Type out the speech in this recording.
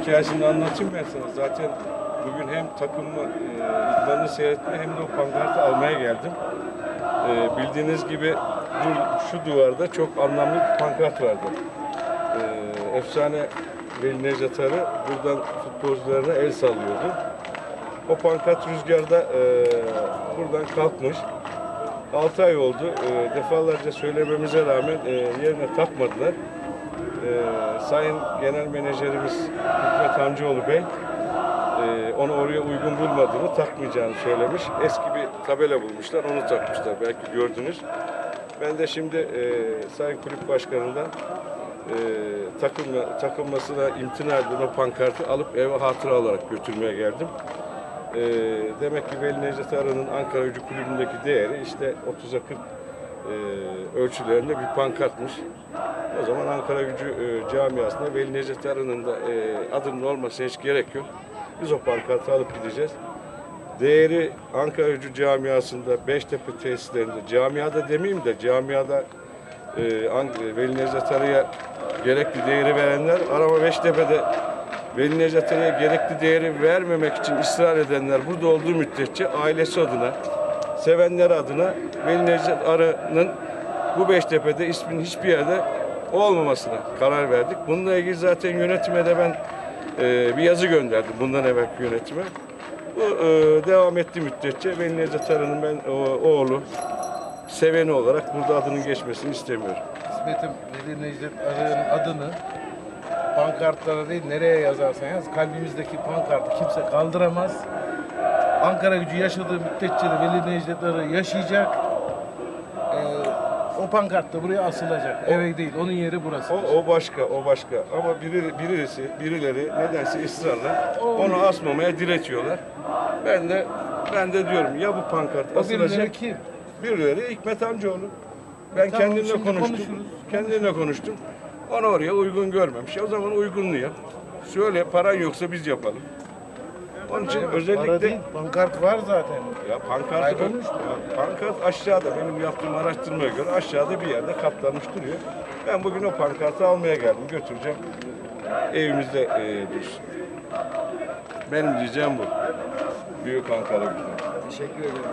hikayesini anlatayım ben sana. Zaten bugün hem takımı, e, idmanını seyretmeye hem de o pankartı almaya geldim. E, bildiğiniz gibi bu, şu duvarda çok anlamlı bir pankart vardı. E, efsane Veli Necdet Arı buradan futbolcularına el sallıyordu. O pankart rüzgarda e, buradan kalkmış. 6 ay oldu. E, defalarca söylememize rağmen e, yerine takmadılar. E, Sayın Genel Menajerimiz Hikmet Hamcıoğlu Bey e, onu oraya uygun bulmadığını, takmayacağını söylemiş. Eski bir tabela bulmuşlar, onu takmışlar. Belki gördünüz. Ben de şimdi e, Sayın Kulüp Başkanı'ndan e, takılma, takılmasına imtina edilen o pankartı alıp eve hatıra olarak götürmeye geldim. E, demek ki Veli Necdet Arı'nın Ankara Gücü Kulübü'ndeki değeri işte 30'a 40 e, ölçülerinde bir pankartmış. O zaman Ankara Gücü e, camiasında Veli Necdet Arı'nın da e, adının olmasına hiç gerek yok. Biz o pankartı alıp gideceğiz. Değeri Ankara Gücü camiasında, Beştepe tesislerinde, camiada demeyeyim de camiada e, Veli Necdet Arı'ya gerekli değeri verenler, Arama Beştepe'de Veli Necdet Arı'ya gerekli değeri vermemek için ısrar edenler burada olduğu müddetçe ailesi adına, sevenler adına Veli Necdet Arı'nın bu Beştepe'de isminin hiçbir yerde olmamasına karar verdik. Bununla ilgili zaten yönetime de ben e, bir yazı gönderdim bundan evvelki yönetime. Bu e, devam ettiği müddetçe Veli Necdet Arı'nın ben o, oğlu, seveni olarak burada adının geçmesini istemiyorum. İsmet'im Veli Necdet Arı'nın adını pankartlara değil nereye yazarsan yaz kalbimizdeki pankartı kimse kaldıramaz. Ankara gücü yaşadığı müddetçe de Veli Necdet Arı yaşayacak. O pankart da buraya asılacak. Eve değil, onun yeri burası. O, o başka, o başka. Ama biri, birisi, birileri nedense ısrarla onu asmamaya diretiyorlar. Ben de ben de diyorum ya bu pankart O birileri asılacak. kim? Birileri Hikmet amcaoğlu. Ben Tamam, kendimle şimdi konuştum. konuşuruz. Kendimle konuştum. Onu oraya uygun görmemiş. O zaman uygunlu yap. Söyle paran yoksa biz yapalım. Onun için özellikle değil, pankart var zaten. ya pankart, Kaybolmuş ya pankart aşağıda benim yaptığım araştırmaya göre aşağıda bir yerde katlanmış duruyor. Ben bugün o pankartı almaya geldim. Götüreceğim. Evimizde e, dursun. Benim diyeceğim bu. Büyük Ankara güzel. Teşekkür ederim.